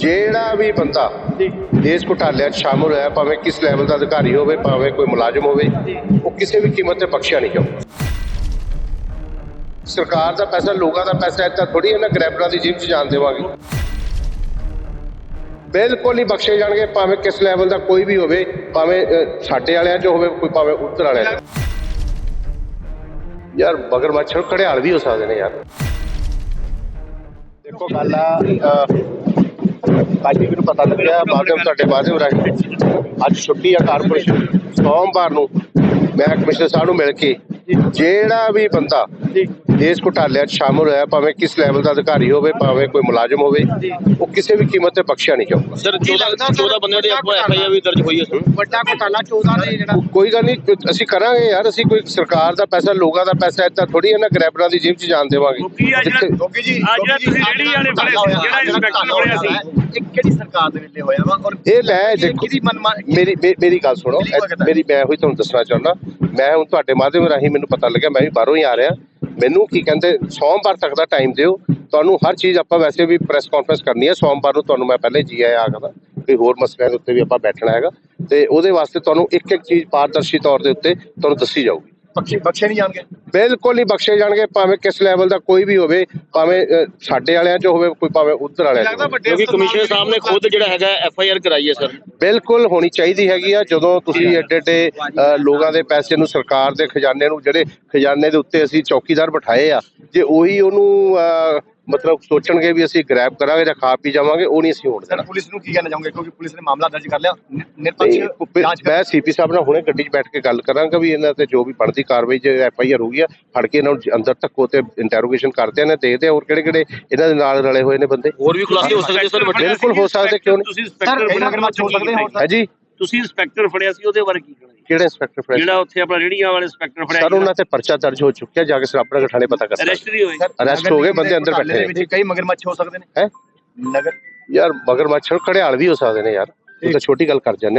ਜਿਹੜਾ ਵੀ ਬੰਦਾ ਇਸ ਘੁਟਾਲਿਆਂ 'ਚ ਸ਼ਾਮਲ ਹੋਇਆ ਭਾਵੇਂ ਕਿਸ ਲੈਵਲ ਦਾ ਅਧਿਕਾਰੀ ਹੋਵੇ ਭਾਵੇਂ ਕੋਈ ਮੁਲਾਜ਼ਮ ਹੋਵੇ ਉਹ ਕਿਸੇ ਵੀ ਕੀਮਤ ਤੇ ਬਖਸ਼ਿਆ ਨਹੀਂ ਜਾਊਗਾ ਸਰਕਾਰ ਦਾ ਪੈਸਾ ਲੋਕਾਂ ਦਾ ਪੈਸਾ ਇੱਦਾਂ ਥੋੜੀ ਇਹਨਾਂ ਗ੍ਰੈਬਰਾਂ ਦੀ ਜੇਬ 'ਚ ਜਾਣ ਦੇਵਾਂਗੇ। ਬਿਲਕੁਲ ਨਹੀਂ ਬਖਸ਼ੇ ਜਾਣਗੇ ਭਾਵੇਂ ਕਿਸ ਲੈਵਲ ਦਾ ਕੋਈ ਵੀ ਹੋਵੇ ਭਾਵੇਂ ਸਾਡੇ ਵਾਲਿਆਂ 'ਚ ਹੋਵੇ ਕੋਈ ਭਾਵੇਂ ਉੱਤਰ ਵਾਲਿਆਂ 'ਚ। ਯਾਰ ਮਗਰ ਮੱਛਰ ਘੜਿਆਲ ਵੀ ਹੋ ਸਕਦੇ ਨੇ ਯਾਰ। ਦੇਖੋ ਗੱਲ ਆ ਅੱਜ ਵੀ ਮੈਨੂੰ ਪਤਾ ਲੱਗਿਆ ਮਾਧਿਅਮ ਤੁਹਾਡੇ ਮਾਧਿਅਮ ਰਾਹੀਂ ਅੱਜ ਛੁੱਟੀ ਆ ਕਾਰਪੋਰੇਸ਼ਨ ਸੋਮਵਾਰ ਨੂੰ ਮੈਂ ਕਮਿਸ਼ਨਰ ਸਾਹਿਬ ਨੂੰ ਮਿਲ ਕੇ ਜਿਹੜਾ ਵੀ ਬੰਦਾ ਇਸ ਘੁਟਾਲਿਆਂ 'ਚ ਸ਼ਾਮਲ ਹੋਇਆ ਭਾਵੇਂ ਕਿਸ ਲੈਵਲ ਦਾ ਅਧਿਕਾਰੀ ਹੋਵੇ ਭਾਵੇਂ ਕੋਈ ਮੁਲਾਜ਼ਮ ਹੋਵੇ ਉਹ ਕਿਸੇ ਵੀ ਕੀਮਤ ਤੇ ਬਖਸ਼ਿਆ ਨਹੀਂ ਜਾਊਗਾ। ਸਰ 14 14 ਬੰਦਿਆਂ ਦੇ ਐਫ ਆਈ ਆਰ ਵੀ ਦਰਜ ਹੋਈ ਹੈ ਸਰ। ਵੱਡਾ ਘੁਟਾਲਾ 14 ਦੇ ਜਿਹੜਾ ਕੋਈ ਗੱਲ ਨਹੀਂ ਅਸੀਂ ਕਰਾਂਗੇ ਯਾਰ ਅਸੀਂ ਕੋਈ ਸਰਕਾਰ ਦਾ ਪੈਸਾ ਲੋਕਾਂ ਦਾ ਪੈਸਾ ਇੱਦਾਂ ਥੋੜੀ ਇਹਨਾਂ ਗ੍ਰੈਬਰਾਂ ਦੀ ਜੇਬ 'ਚ ਜਾਣ ਦੇਵਾਂਗੇ। ਜੀ ਅੱਜ ਤੁਸੀਂ ਵਾਲੇ ਜਿਹੜਾ ਇੰਸਪੈਕਟਰ ਸੀ। ਇਹ ਕਿਹੜੀ ਸਰਕਾਰ ਦੇ ਵੇਲੇ ਹੋਇਆ ਵਾ? ਔਰ ਇਹ ਲੈ ਦੇਖੋ ਮੇਰੀ ਮੇਰੀ ਗੱਲ ਸੁਣੋ? ਮੇਰੀ ਮੈਂ ਹੋਈ ਤੁਹਾਨੂੰ ਦੱਸਣਾ ਚਾਹੁੰਦਾ ਮੈਂ ਹੁਣ ਤੁਹਾਡੇ ਮਾਧਿਅਮ ਰਾਹੀਂ ਮੈਨੂੰ ਪਤਾ ਲੱਗਿਆ ਮੈਂ ਵੀ ਬਾਹਰੋਂ ਹੀ ਆ ਰਿਹਾ। ਮੈਨੂੰ ਕੀ ਕਹਿੰਦੇ, ਸੋਮਵਾਰ ਤੱਕ ਦਾ ਟਾਈਮ ਦਿਓ। ਤੁਹਾਨੂੰ ਹਰ ਚੀਜ਼ ਆਪਾਂ ਵੈਸੇ ਵੀ ਪ੍ਰੈਸ ਕਾਨਫਰੰਸ ਕਰਨੀ ਹੈ। ਸੋਮਵਾਰ ਨੂੰ ਤੁਹਾਨੂੰ ਮੈਂ ਪਹਿਲੇ ਜੀ ਆਇਆ ਆਖਦਾ ਕੋਈ ਹੋਰ ਮਸਲਿਆਂ ਦੇ ਉੱਤੇ ਵੀ ਆਪਾਂ ਬੈਠਣਾ ਹੈਗਾ। ਤੇ ਉਹਦੇ ਵਾਸਤੇ ਤੁਹਾਨੂੰ ਇੱਕ ਇੱਕ ਚੀਜ਼ ਪਾਰਦਰਸ਼ੀ ਤੌਰ ਦੇ ਉੱਤੇ ਤੁਹਾਨੂੰ ਦੱਸੀ ਜਾਊਗੀ। ਬਖਸ਼ੇ ਬਖਸ਼ੇ ਨਹੀਂ ਜਾਣਗੇ? ਬਿਲਕੁਲ ਨਹੀਂ ਬਖਸ਼ੇ ਜਾਣਗੇ ਭਾਵੇਂ ਕਿਸ ਲੈਵਲ ਦਾ ਕੋਈ ਵੀ ਹੋਵੇ ਭਾਵੇਂ ਅ, ਸਾਡੇ ਵਾਲਿਆਂ 'ਚ ਹੋਵੇ ਕੋਈ ਭਾਵੇਂ ਉੱਧਰ ਵਾਲਿਆਂ 'ਚ ਲੱਗਦਾ ਹੋਵੇ। ਵੱਡੇ ਕਿਉਂਕਿ ਕਮਿਸ਼ਨਰ ਸਾਹਿਬ ਨੇ ਖੁਦ ਜਿਹੜਾ ਹੈਗਾ ਐਫ ਆਈ ਆਰ ਕਰਾਈ ਹੈ ਸਰ। ਬਿਲਕੁਲ ਹੋਣੀ ਚਾਹੀਦੀ ਹੈਗੀ ਆ ਜਦੋਂ ਤੁਸੀਂ ਏਡੇ ਏਡੇ ਅ, ਲੋਕਾਂ ਦੇ ਪੈਸੇ ਨੂੰ ਸਰਕਾਰ ਦੇ ਖਜ਼ਾਨੇ ਨੂੰ ਜਿਹੜੇ ਖਜ਼ਾਨੇ ਦੇ ਉੱਤੇ ਅਸੀਂ ਚੌਕੀਦਾਰ ਬਿਠਾਏ ਆ ਜੇ ਉਹੀ ਉਹਨੂੰ ਅ, ਮਤਲਬ ਸੋਚਣਗੇ ਵੀ ਅਸੀਂ ਗ੍ਰੈਬ ਕਰਾਂਗੇ ਜਾਂ ਖਾ ਪੀ ਜਾਵਾਂਗੇ ਉਹ ਨਹੀਂ ਅਸੀਂ ਹੋਣ ਦੇਣਾ। ਪੁਲਿਸ ਨੂੰ ਕੀ ਕਹਿਣਾ ਚਾਹੋਗੇ? ਕਿਉਂਕਿ ਪੁਲਿਸ ਨੇ ਮਾਮਲਾ ਦਰਜ ਕਰ ਲਿਆ। ਨਿਰਪੱਖ ਮੈਂ ਸੀਪੀ ਸਾਹਿਬ ਨਾਲ ਹੁਣੇ ਗੱਡੀ 'ਚ ਬੈਠ ਕੇ ਗੱਲ ਕਰਾਂਗਾ ਵੀ ਇਹਨਾਂ ਤੇ ਜੋ ਵੀ ਬਣਦੀ ਕਾਰਵਾਈ ਜੇ ਐਫ ਆਈ ਆਰ ਹੋਈ ਆ ਫੜ ਕੇ ਇਹਨਾਂ ਨੂੰ ਅੰਦਰ ਤੱਕ ਤੇ ਇੰਟਰੋਗੇਸ਼ਨ ਕਰਦੇ ਨੇ ਦੇਖਦੇ ਆ ਹੋਰ ਕਿਹੜੇ ਕਿਹੜੇ ਇਹਨਾਂ ਦੇ ਨਾਲ ਰਲੇ ਹੋਏ ਨੇ ਬੰਦੇ। ਹੋਰ ਵੀ ਖੁਲਾਸੇ ਹੋ ਸਕਦੇ ਸਰ ਬਿਲਕੁਲ ਹੋ ਸਕਦੇ, ਕਿਉਂ ਨਹੀਂ? ਤੁਸੀਂ ਸਰ ਹੋ ਸਕਦੇ ਹੈ ਜੀ ਤੁਸੀਂ ਇੰਸਪੈਕਟਰ ਫੜਿਆ ਸੀ ਉਹਦੇ ਬਾਰੇ ਕੀ ਕਹਿਣਾ ਜੀ? ਕਿਹੜੇ ਇੰਸਪੈਕਟਰ ਫਰੈਸ਼ ਜਿਹੜਾ ਉੱਥੇ ਆਪਣਾ ਰੇਹੜੀਆਂ ਵਾਲੇ ਇੰਸਪੈਕਟਰ ਫੜਿਆ ਸਰ ਉਹਨਾਂ ਤੇ ਪਰਚਾ ਦਰਜ ਹੋ ਚੁੱਕਿਆ ਜਾ ਕੇ ਸਰਾਪੜਾ ਥਾਣੇ ਪਤਾ ਕਰ ਸਕਦੇ। ਅਰੈਸਟ ਵੀ ਹੋਏ। Arrest ਹੋ ਗਏ, ਬੰਦੇ ਅੰਦਰ ਬੈਠੇ ਨੇ। ਵਿੱਚ ਕਈ ਮਗਰਮੱਛ ਹੋ ਸਕਦੇ ਨੇ। ਹੈ? ਨਗਰ ਯਾਰ ਮਗਰ ਮੱਛਰ ਘੜਿਆਲ ਵੀ ਹੋ ਸਕਦੇ ਨੇ ਯਾਰ। ਉਹ ਤਾਂ ਛੋਟੀ ਗੱਲ ਕਰ ਜਾਂਦੇ